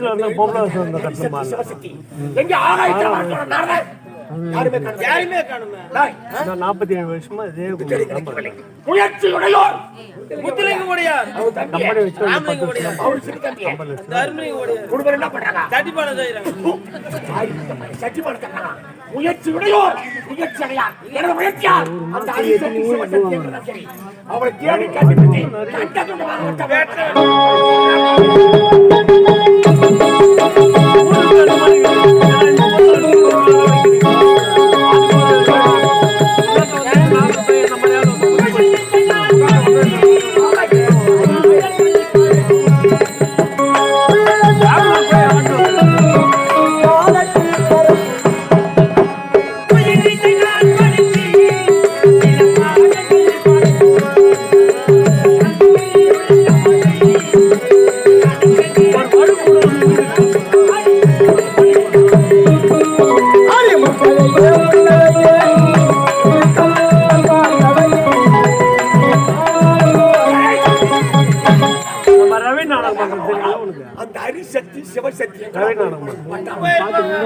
பொம்பளை வருஷம் இந்த கட்டமா சிவசக்தி எங்க ஆகாயத்துல வரணும் நாரதன் யாருமே காணல யாருமே காணுமே. டேய், நான் நாற்பத்தி ஏழு வருஷமா இதே. முயற்சியுடையோர். கம்பெனி வச்சு பத்து என்ன பண்றாங்க? முயற்சியுடையோர். முயற்சி அடையார். எனது முயற்சியால் அந்த அவரை தேடி கண்டுபிடித்து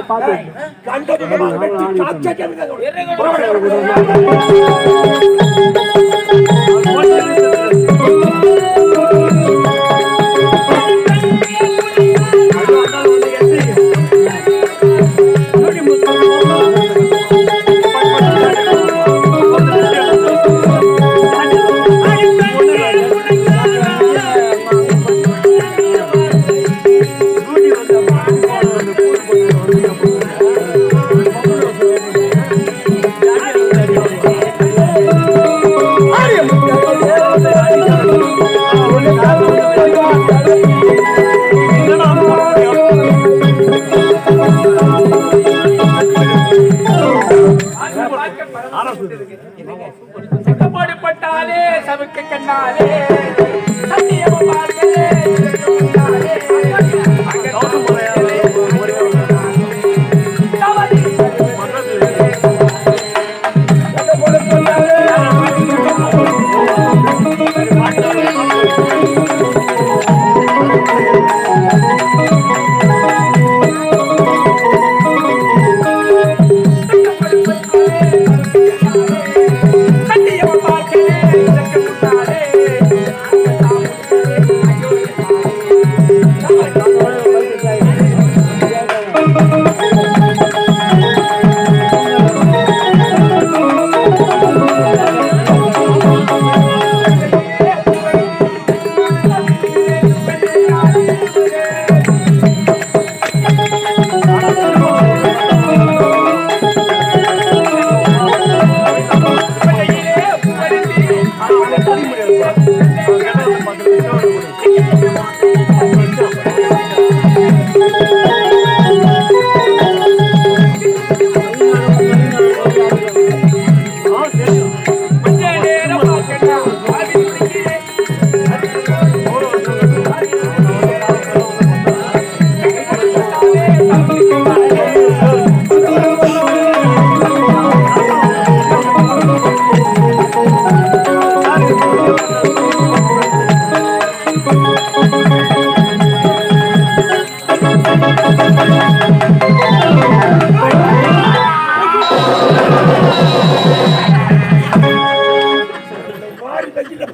பார்த்து சட்டப்பாடு பட்டாலே சவுக்கு கண்ணாலே சத்தியம் பார்க்கலே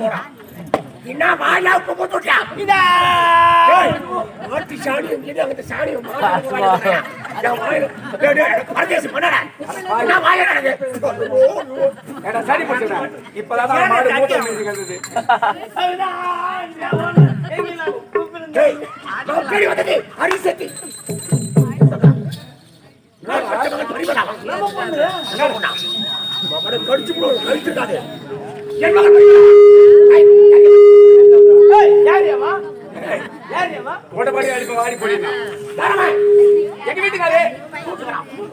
போறான். என்ன வாயா உப்பு போட்டு விட்டியா? ஏய், மாட்டு சாணியம் இது, பரதேசி பண்ணடா. என்ன சரி இப்பதான் மாடு? மகனை கடிச்சு கடிச்சிருக்காது. என் மகன் ஓட்டப்பாடி அடிப்ப வாடி? எங்க வீட்டுக்காரே.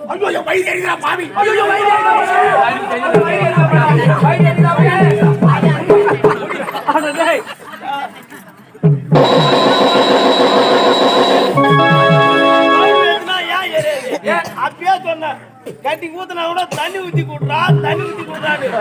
ஐயோ, வயிறு பாவி. ஐயோ, ஐயோ, வயிறு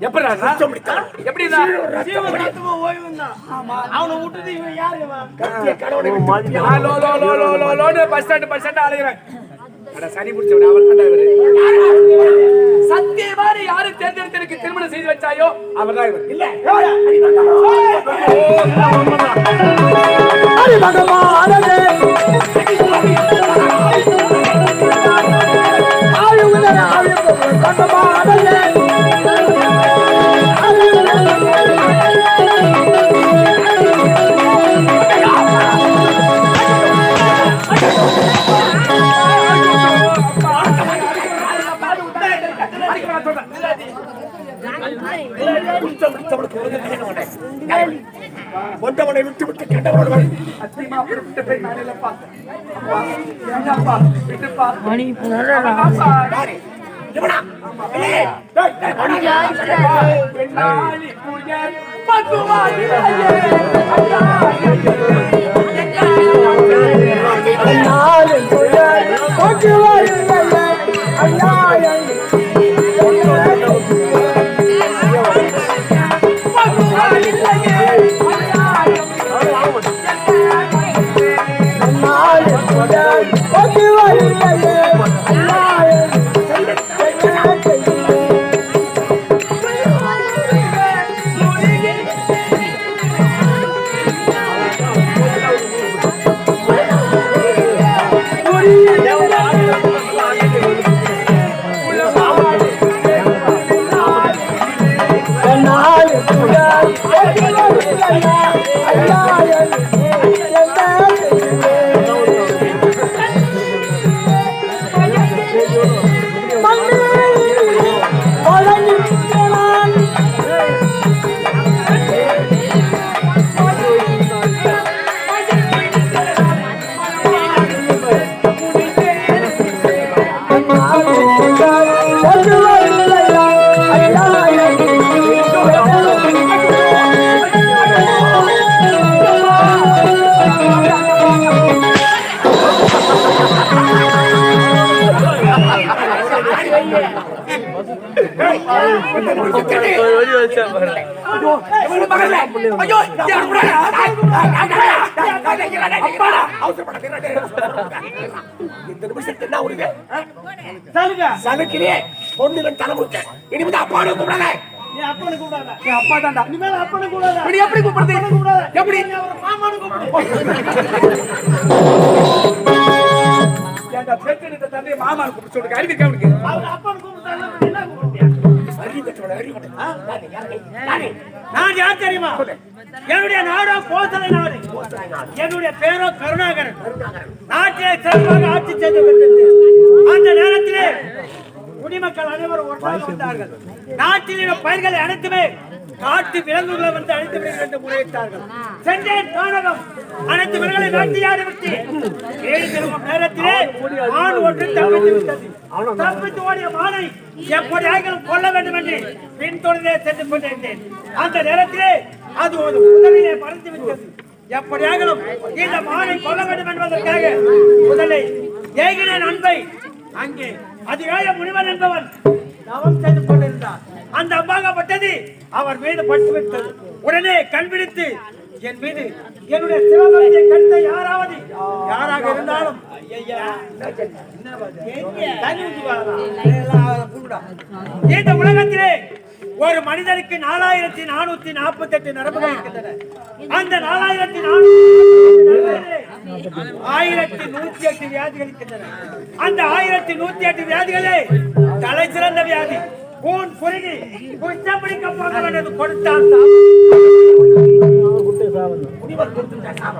எப்படி எப்படி அவனை விட்டுட்டு இவன் யாரு பஸ் ஸ்டாண்ட் பஸ் ஸ்டாண்ட் அலைகிறான் சனி பிடிச்சவன் அவர் திருமணம் செய்து வச்சாயோ அவர் தான் இல்ல ஒன்றவனை விட்டு விட்டு கண்டவர்கள் மணி இந்த நிமிஷத்துக்கு என்ன உரிமை சலுக்கிலே பொண்ணுகள் தலைமுட்டை இனிமே அப்பாடு கூப்பிடாத அப்பா தாண்டா இனிமேல் அப்பனை கூடாது எப்படி கூப்பிடுறது எப்படி மாமான்னு கூப்பிட்டு அறிவிக்க அவனுக்கு அப்பா நான் யார் தெரியுமா என்னுடைய நாடோ கோசலை நாடு என்னுடைய பேரோ கருணாகரன் நாட்டிலே சிறப்பாக ஆட்சி செய்து அந்த நேரத்திலே குடிமக்கள் அனைவரும் ஒன்றாக வந்தார்கள் நாட்டில் உள்ள பயிர்களை அனைத்துமே காட்டு விலங்குகளை வந்து அழைத்து விடுங்கள் என்று முறையிட்டார்கள் சென்றேன் காணகம் அனைத்து விலங்குகளை வேட்டையாடி விட்டு ஏழு திரும்பும் நேரத்திலே ஆண் ஒன்று தப்பித்து விட்டது தப்பித்து ஓடிய மானை எப்படி ஆகிலும் கொல்ல வேண்டும் என்று பின்தொடர்ந்தே சென்று கொண்டிருந்தேன். அந்த நேரத்திலே அது ஒரு முதலிலே மறைந்து விட்டது. எப்படியாகலும் இந்த மானை கொல்ல வேண்டும் என்பதற்காக முதலில் ஏகினேன் அன்பை அங்கே அதிகாய முனிவன் என்பவன் தவம் செய்து கொண்டிருந்தார். அந்த அம்பாகப்பட்டது அவர் மீது பட்டு விட்டது. உடனே கண் விழித்து என் மீது என்னுடைய சிவபக்தியை கண்ட யாராவது யாராக இருந்தாலும் ஐயையா, என்ன இந்த உலகத்திலே ஒரு மனிதனுக்கு நாலாயிரத்தி நானூத்தி நாற்பத்தி எட்டு நரம்புகள் இருக்கின்றன. அந்த நாலாயிரத்தி ஆயிரத்தி நூத்தி எட்டு வியாதிகள் இருக்கின்றன. அந்த ஆயிரத்தி நூத்தி எட்டு வியாதிகளே தலை சிறந்த வியாதி. கூன் குறுகி குஷ்டம் பிடிக்க போக வேண்டியது கொடுத்தான்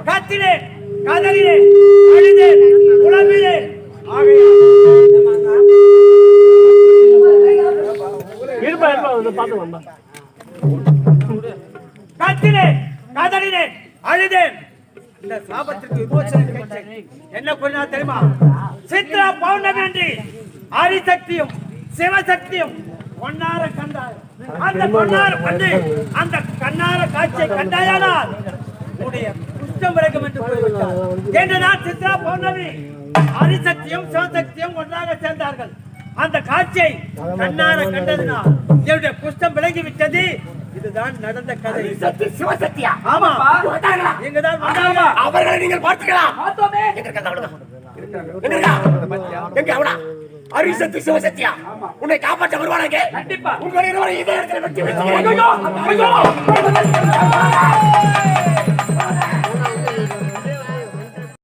கத்தினேன் கதறினேன் அழுதேன் இருப்பா வந்து பார்த்து வந்தா கத்தினேன் கதறினேன் அழுதேன். இந்த சாபத்திற்கு விமோசனம். என்ன கூறினா தெரியுமா? சித்ரா பௌர்ணமி அன்று ஆதிசக்தியும் சிவசக்தியும் பொன்னார கண்டாய் அந்த பொன்னார வந்து அந்த கண்ணார காட்சியை கண்டாயானால் உடைய குஷ்டம் விலகும் என்று கூறிவிட்டார். என்று நான் சித்ரா பௌர்ணமி அரிசக்தியும் சிவசக்தியும் ஒன்றாக சேர்ந்தார்கள். அந்த காட்சியை கண்ணார கண்டதினால் என்னுடைய குஷ்டம் விலகி விட்டது இதுதான் நடந்த கதை. சக்தி சிவசக்தியா? ஆமா. இங்க வந்தார்களா இங்கதான் வந்தாங்க அவர்களை நீங்கள் பார்த்தீங்களா பார்த்தோமே. எங்க இருக்காங்க எங்க? எங்க அவனா? அரிசக்தி சிவசக்தியா? உன்னை காப்பாற்ற வருவானாங்க? கண்டிப்பா. உங்கள் இருவரை இதே இடத்துல வெட்டி வச்சு